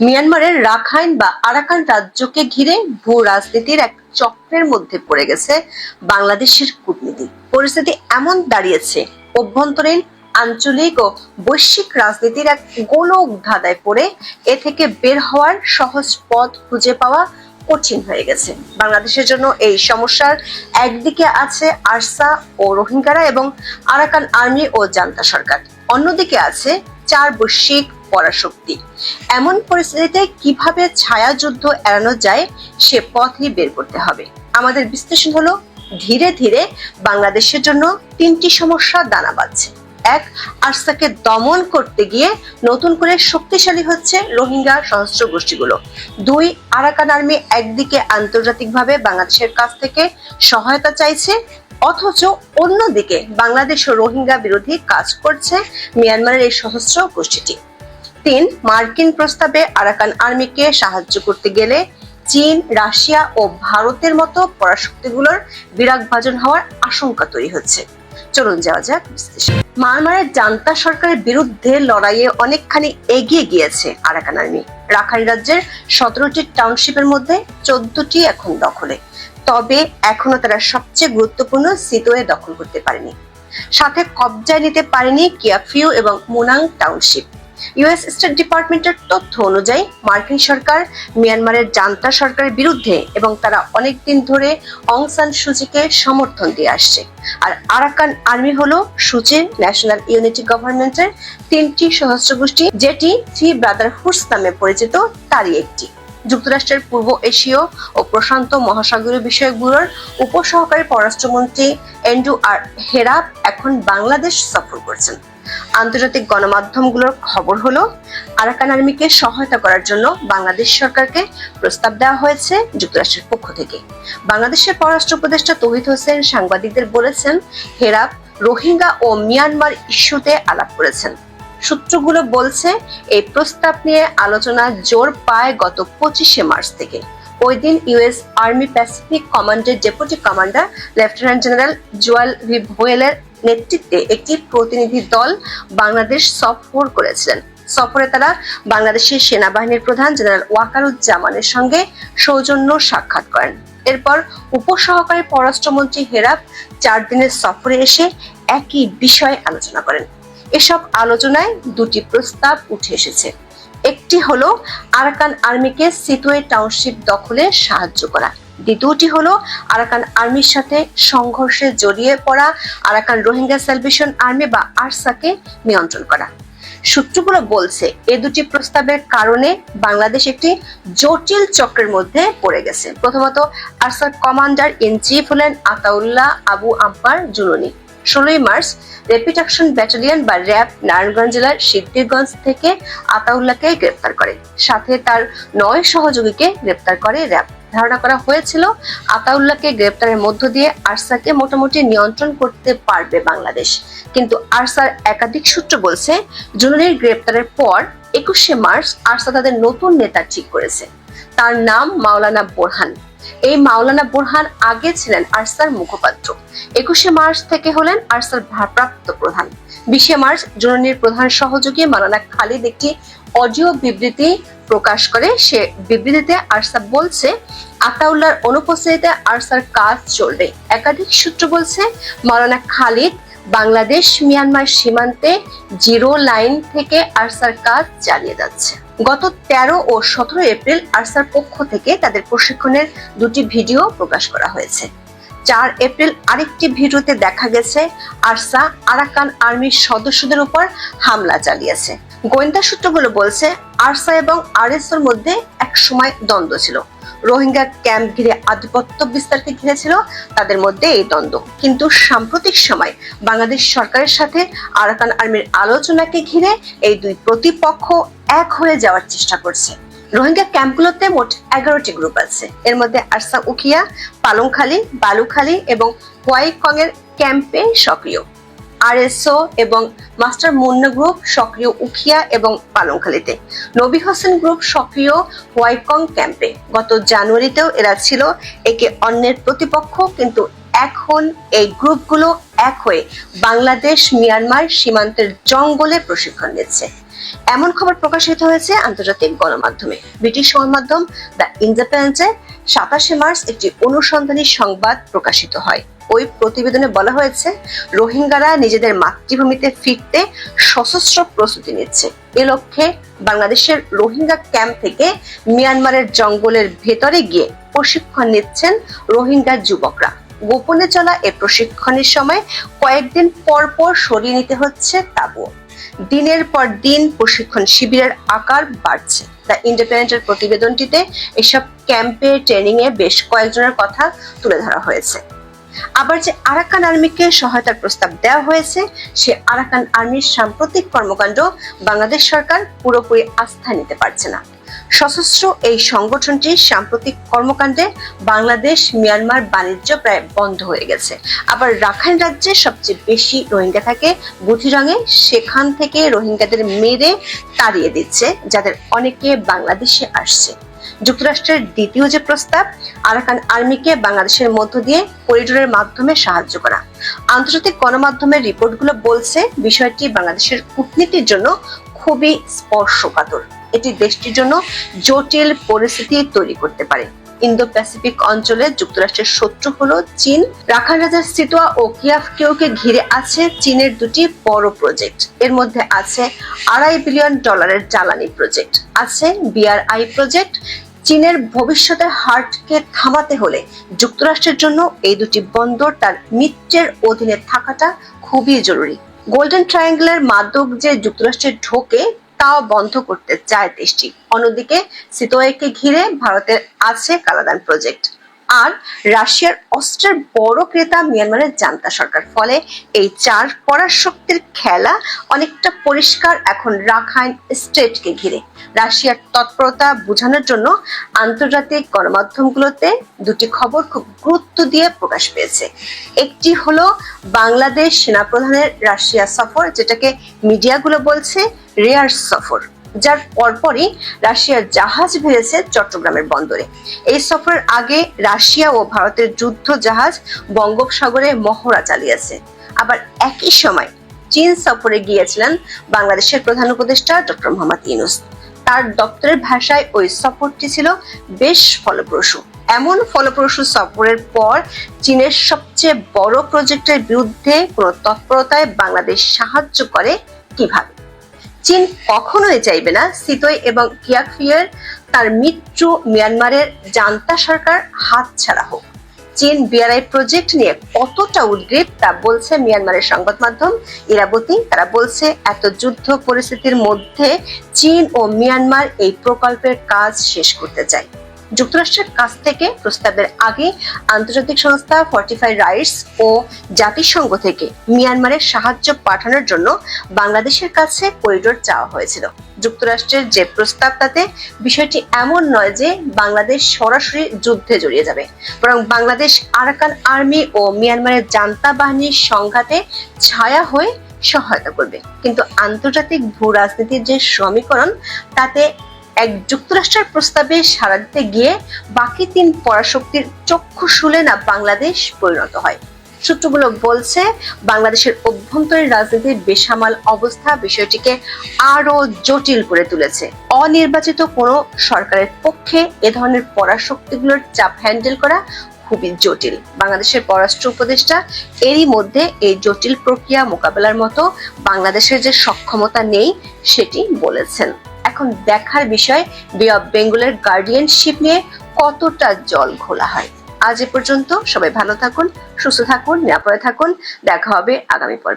মিয়ানমারের রাখাইন বা আরাকান রাজ্যকে ঘিরে ভূ রাজনীতির এক চক্রের মধ্যে পড়ে গেছে বাংলাদেশের কূটনীতি। পরিস্থিতি এমন দাঁড়িয়েছে, অভ্যন্তরীণ, আঞ্চলিক ও বৈশ্বিক রাজনীতির এক গোলক ধাঁধায় পড়ে এ থেকে বের হওয়ার সহজ পথ খুঁজে পাওয়া কঠিন হয়ে গেছে। বাংলাদেশের জন্য এই সমস্যার একদিকে আছে আরসা ও রোহিঙ্গারা এবং আরাকান আর্মি ও জান্তা সরকার। অন্যদিকে আছে চার বৈশ্বিক পরাশক্তি। এমন পরিস্থিতিতে কীভাবে ছায়া যুদ্ধ এড়ানো যায় সে পথই বের করতে হবে। আমাদের বিশ্লেষণ হলো, ধীরে ধীরে বাংলাদেশের জন্য তিনটি সমস্যা দানা বাঁধছে। এক, আরসাকে দমন করতে গিয়ে নতুন করে শক্তিশালী হচ্ছে রোহিঙ্গা সশস্ত্র গোষ্ঠীগুলো। দুই, আরাকান আর্মি একদিকে আন্তর্জাতিকভাবে বাংলাদেশের কাছ থেকে সহায়তা চাইছে, অথচ অন্যদিকে বাংলাদেশ ও রোহিঙ্গা বিরোধী কাজ করছে মিয়ানমারের এই সশস্ত্র গোষ্ঠীটি। তিন মার্কিন প্রস্তাবে আরাকান আর্মিকে সাহায্য করতে গেলে চীন, রাশিয়া ও ভারতের মতো পরাশক্তিগুলোর বিরাগ ভাজন হওয়ার আশঙ্কা তৈরি হচ্ছে। চলুন যাওয়া যাক বিশ্লেষণ। মায়ানমারের জান্তা সরকারের বিরুদ্ধে লড়াইয়ে অনেকখানি এগিয়ে গিয়েছে আরাকান আর্মি। রাখাইন রাজ্যের সতেরোটি টাউনশিপের মধ্যে চোদ্দটি এখন দখলে। তবে এখনও তারা সবচেয়ে গুরুত্বপূর্ণ সিতোয়ে দখল করতে পারেনি। সাথে কবজায় নিতে পারেনি কিয়াফিউ এবং মুনাং টাউনশিপ। ইউএস স্টেট ডিপার্টমেন্টের তথ্য অনুযায়ী, মার্কিন সরকার মিয়ানমারের জান্তা সরকারের বিরুদ্ধে এবং তারা অনেকদিন ধরে অং সান সুচিকে সমর্থন দিয়ে আসছে। আর আরাকান আর্মি হলো সুচির ন্যাশনাল ইউনিটি গভর্নমেন্টের তিনটি সহস্র গোষ্ঠী যেটি থ্রি ব্রাদারহুডস নামে পরিচিত, তারই একটি। যুক্তরাষ্ট্রের পূর্ব এশীয় ও প্রশান্ত মহাসাগরীয় বিষয়ক ব্যুরোর উপসহকারী পররাষ্ট্রমন্ত্রী এন্ডু আর হেরাপ এখন বাংলাদেশ সফর করছেন। আন্তর্জাতিক গণমাধ্যমগুলোর খবর হলো, আরাকান আর্মিকে সহায়তা করার জন্য বাংলাদেশ সরকারকে প্রস্তাব দেওয়া হয়েছে যুক্তরাষ্ট্রের পক্ষ থেকে। বাংলাদেশের পররাষ্ট্র উপদেষ্টা তৌহিদ হোসেন সাংবাদিকদের বলেছেন হেরাপ রোহিঙ্গা ও মিয়ানমার ইস্যুতে আলাপ করেছেন। সূত্রগুলো বলছে, এই প্রস্তাব নিয়ে আলোচনা জোর পায় গত পঁচিশে মার্চ থেকে। ওই দিন ইউএস আর্মি প্যাসিফিক কমান্ডের deputy commander lieutenant general Joel V ভোয়েলের নেতৃত্বে একটি প্রতিনিধি দল বাংলাদেশ সফর করেছিলেন। সফরে তারা বাংলাদেশের সেনাবাহিনীর প্রধান জেনারেল ওয়াকারুজ্জামানের সঙ্গে সৌজন্য সাক্ষাৎ করেন। এরপর উপসহকারী পররাষ্ট্রমন্ত্রী হেরাব চার দিনের সফরে এসে একই বিষয়ে আলোচনা করেন। এসব আলোচনায় দুটি প্রস্তাব উঠে এসেছে। একটি হলো আরাকান আর্মিকে সিতুয়ে টাউনশিপ দখলে সাহায্য করা। দ্বিতীয়টি হলো আরাকান আর্মির সাথে সংঘর্ষে জড়িয়ে পড়া আরাকান রোহিঙ্গা সেলভেশন আর্মি বা আরসাকে নিয়ন্ত্রণ করা। সূত্রগুলো বলছে এ দুটি প্রস্তাবের কারণে বাংলাদেশ একটি জটিল চক্রের মধ্যে পড়ে গেছে। প্রথমত, আরসার কমান্ডার ইন চিফ হলেন আতাউল্লাহ আবু আম্পার জুলনি ষোলোই মার্চ র্যাপিড অ্যাকশন ব্যাটালিয়ন বা র্যাব নারায়ণগঞ্জ জেলার সিদ্ধিরগঞ্জ থেকে আতাউল্লাহকে গ্রেপ্তার করে। সাথে তার নয় সহযোগীকে গ্রেপ্তার করে র্যাব। ধারণা করা হয়েছিল আতাউল্লাহকে গ্রেপ্তারের মধ্য দিয়ে আরসাকে মোটামুটি নিয়ন্ত্রণ করতে পারবে বাংলাদেশ। কিন্তু আরসার একাধিক সূত্র বলছে, জুনুনির গ্রেপ্তারের পর একুশে মার্চ আরসা তাদের নতুন নেতা ঠিক করেছে। তার নাম মাওলানা বোরহান। এই মাওলানা বোরহান আগে ছিলেন আরসার মুখপাত্র। একুশে মার্চ থেকে হলেন আরসার ভারপ্রাপ্ত প্রধান। বিশে মার্চ জননীর প্রধান সহযোগী মাওলানা খালিদ একটি অডিও বিবৃতি প্রকাশ করে। সে বিবৃতিতে আরসা বলছে, আতাউল্লাহর অনুপস্থিতিতে আরসার কাজ চলবে। একাধিক সূত্র বলছে মাওলানা খালিদ বাংলাদেশ মিয়ানমার সীমান্তে জিরো লাইন থেকে আরসার কাজ চালিয়ে যাচ্ছে। গত তেরো ও সতেরো এপ্রিল আরসার পক্ষ থেকে তাদের প্রশিক্ষণের দুটি ভিডিও প্রকাশ করা হয়েছে। চার এপ্রিল আরেকটি ভিডিওতে দেখা গেছে, আরসা আরাকান আর্মির সদস্যদের উপর হামলা চালিয়েছে। গোয়েন্দা সূত্রগুলো বলছে, আরসা এবং আরএসওর মধ্যে এক সময় দ্বন্দ্ব ছিল। রোহিঙ্গা ক্যাম্প ঘিরে আধিপত্য বিস্তারকে ঘিরেছিল তাদের মধ্যে এই দ্বন্দ্ব। কিন্তু সাম্প্রতিক সময় বাংলাদেশ সরকারের সাথে আরাকান আর্মির আলোচনাকে ঘিরে এই দুই প্রতিপক্ষ এক হয়ে যাওয়ার চেষ্টা করছে। রোহিঙ্গা ক্যাম্পগুলোতে মোট এগারোটি গ্রুপ আছে। এর মধ্যে আরসা উকিয়া পালংখালী, বালুখালী এবং হোয়াইকং এর ক্যাম্পে সক্রিয়। আরএসও এবং মাস্টার মুন্না গ্রুপ সক্রিয় উখিয়া এবং পালংখালীতে। নবী হোসেন গ্রুপ সক্রিয় হোয়াইকং ক্যাম্পে। গত জানুয়ারিতেও এরা ছিল একে অন্যের প্রতিপক্ষ, কিন্তু এখন এই গ্রুপগুলো এক হয়ে বাংলাদেশ, মিয়ানমার সীমান্তের জঙ্গলে প্রশিক্ষণ নিচ্ছে। এমন খবর প্রকাশিত হয়েছে আন্তর্জাতিক গণমাধ্যমে। ব্রিটিশ সংবাদমাধ্যম দ্য ইন্ডিপেন্ডেন্সে সাতাশে মার্চ একটি অনুসন্ধানী সংবাদ প্রকাশিত হয়। ওই প্রতিবেদনে বলা হয়েছে, রোহিঙ্গারা নিজেদের মাতৃভূমিতে ফিরতে সশস্ত্র প্রস্তুতি নিচ্ছে। এ লক্ষ্যে বাংলাদেশের রোহিঙ্গা ক্যাম্প থেকে মিয়ানমারের জঙ্গলের ভেতরে গিয়ে প্রশিক্ষণ নিচ্ছেন রোহিঙ্গা যুবকরা। গোপনে চলা এ প্রশিক্ষণের সময় কয়েকদিন পর পর সরিয়ে নিতে হচ্ছে তাবু। দিনের পর দিন প্রশিক্ষণ শিবিরের আকার বাড়ছে। দ্য ইন্ডিপেন্ডেন্টের প্রতিবেদনটিতে এসব ক্যাম্পে ট্রেনিং এ বেশ কয়েকজনের কথা তুলে ধরা হয়েছে। আবার যে আরাকান আর্মিকে সহায়তার প্রস্তাব দেওয়া হয়েছে, সে আরাকান আর্মির সাম্প্রতিক কর্মকাণ্ড বাংলাদেশ সরকার পুরোপুরি আস্থা নিতে পারছে না। সশস্ত্র এই সংগঠনটির সাম্প্রতিক কর্মকাণ্ডে বাংলাদেশ, মিয়ানমার বাণিজ্য প্রায় বন্ধ হয়ে গেছে। আবার রাখাইন রাজ্যে সবচেয়ে বেশি রোহিঙ্গা থাকে, বুথিরঙে সেখান থেকে রোহিঙ্গাদের মেরে তাড়িয়ে দিচ্ছে, যাদের অনেকে বাংলাদেশে আসছে। যুক্তরাষ্ট্রের দ্বিতীয় যে প্রস্তাব, আরাকান আর্মিকে বাংলাদেশের মধ্য দিয়ে করিডোরের মাধ্যমে সাহায্য করা। আন্তর্জাতিক গণমাধ্যমের রিপোর্টগুলো বলছে, বিষয়টি বাংলাদেশের কূটনীতির জন্য খুবই স্পর্শকাতর। এটি দেশটির জন্য জটিল পরিস্থিতি তৈরি করতে পারে। ইন্দো প্যাসিফিক অঞ্চলে যুক্তরাষ্ট্রের শত্রু হলো চীন। রাখান রাজার সিটোয়া ও কিয়াফকেওকে ঘিরে আছে চীনের দুটি বড় প্রজেক্ট। এর মধ্যে আছে আড়াই বিলিয়ন ডলারের জ্বালানি প্রজেক্ট। আছে বিআরআই প্রজেক্ট। চীনের ভবিষ্যতের হার্টকে থামাতে হলে যুক্তরাষ্ট্রের জন্য এই দুটি বন্দর তার মিত্রের অধীনে থাকাটা খুবই জরুরি। গোল্ডেন ট্রায়াঙ্গেলের মাদক যে যুক্তরাষ্ট্রে ঢোকে তাও বন্ধ করতে চায় দেশটি। অন্যদিকে সিতোয়েকে ঘিরে ভারতের আছে কালাদান প্রজেক্ট। আর রাশিয়ার অস্ত্রের বড় ক্রেতা মিয়ানমারের জান্তা সরকার। ফলে এই চার পরাশক্তির খেলা অনেকটা পরিষ্কার এখন রাখাইন স্টেটকে ঘিরে। রাশিয়ার তৎপরতা বোঝানোর জন্য আন্তর্জাতিক গণমাধ্যমগুলোতে দুটি খবর খুব গুরুত্ব দিয়ে প্রকাশ পেয়েছে। একটি হলো বাংলাদেশ সেনাপ্রধানের রাশিয়া সফর, যেটাকে মিডিয়াগুলো বলছে রেয়ার সফর। যার পরপরই রাশিয়ার জাহাজ ভিড়েছে চট্টগ্রামের বন্দরে। এই সফরের আগে রাশিয়া ও ভারতের যুদ্ধ জাহাজ বঙ্গোপসাগরে মহড়া চালিয়েছে। আবার একই সময় চীন সফরে গিয়েছিলেন বাংলাদেশের প্রধান উপদেষ্টা ডক্টর মোহাম্মদ ইউনুস। তার দপ্তরের ভাষায় ওই সফরটি ছিল বেশ ফলপ্রসূ। এমন ফলপ্রসূ সফরের পর চীনের সবচেয়ে বড় প্রজেক্টের বিরুদ্ধে কোনো তৎপরতায় বাংলাদেশ সাহায্য করে কীভাবে? চীন কখনোই চাইবে না সিতই এবং কিয়াকফিয়ার তার মিত্র মিয়ানমারের জান্তা সরকার হাত ছাড়া হোক। চীন বিআরআই প্রজেক্ট নিয়ে কতটা উদ্গ্রীব তা বলছে মিয়ানমারের সংবাদ মাধ্যম ইরাবতী। তারা বলছে, এত যুদ্ধ পরিস্থিতির মধ্যে চীন ও মিয়ানমার এই প্রকল্পের কাজ শেষ করতে চায়। যুক্তরাষ্ট্রের কাছ থেকে প্রস্তাবের আগে আন্তর্জাতিক সংস্থা ফর্টিফাই রাইটস ও জাতিসংঘ থেকে মিয়ানমারের সাহায্য পাঠানোর জন্য বাংলাদেশের কাছে করিডোর চাওয়া হয়েছিল। যুক্তরাষ্ট্রের যে প্রস্তাব, তাতে বিষয়টি এমন নয় যে বাংলাদেশ সরাসরি যুদ্ধে জড়িয়ে যাবে। বরং বাংলাদেশ আরাকান আর্মি ও মিয়ানমারের জান্তা বাহিনীর সংঘাতে ছায়া হয়ে সহায়তা করবে। কিন্তু আন্তর্জাতিক ভূ রাজনীতির যে সমীকরণ, তাতে যুক্তরাষ্ট্রের প্রস্তাবে সাড়া দিতে গিয়ে বাকি তিন পরাশক্তির চক্ষু শুলে না বাংলাদেশ পরিণত হয়। সূত্রগুলো বলছে, বাংলাদেশের অভ্যন্তরীণ রাজনীতির বেসামাল অবস্থা বিষয়টিকে আরও জটিল করে তুলেছে। অনির্বাচিত কোনো সরকারের পক্ষে এ ধরনের পরাশক্তিগুলোর চাপ হ্যান্ডেল করা খুবই জটিল। বাংলাদেশের পররাষ্ট্র উপদেষ্টা এরই মধ্যে এই জটিল প্রক্রিয়া মোকাবেলার মতো বাংলাদেশের যে সক্ষমতা নেই, সেটি বলেছেন। এখন দেখার বিষয় বে অফ বেঙ্গলের গার্ডিয়ানশিপ নিয়ে কতটা জল ঘোলা হয়। আজ এ পর্যন্ত সবাই ভালো থাকুন, সুস্থ থাকুন, নিরাপদে থাকুন। দেখা হবে আগামী পর্বে।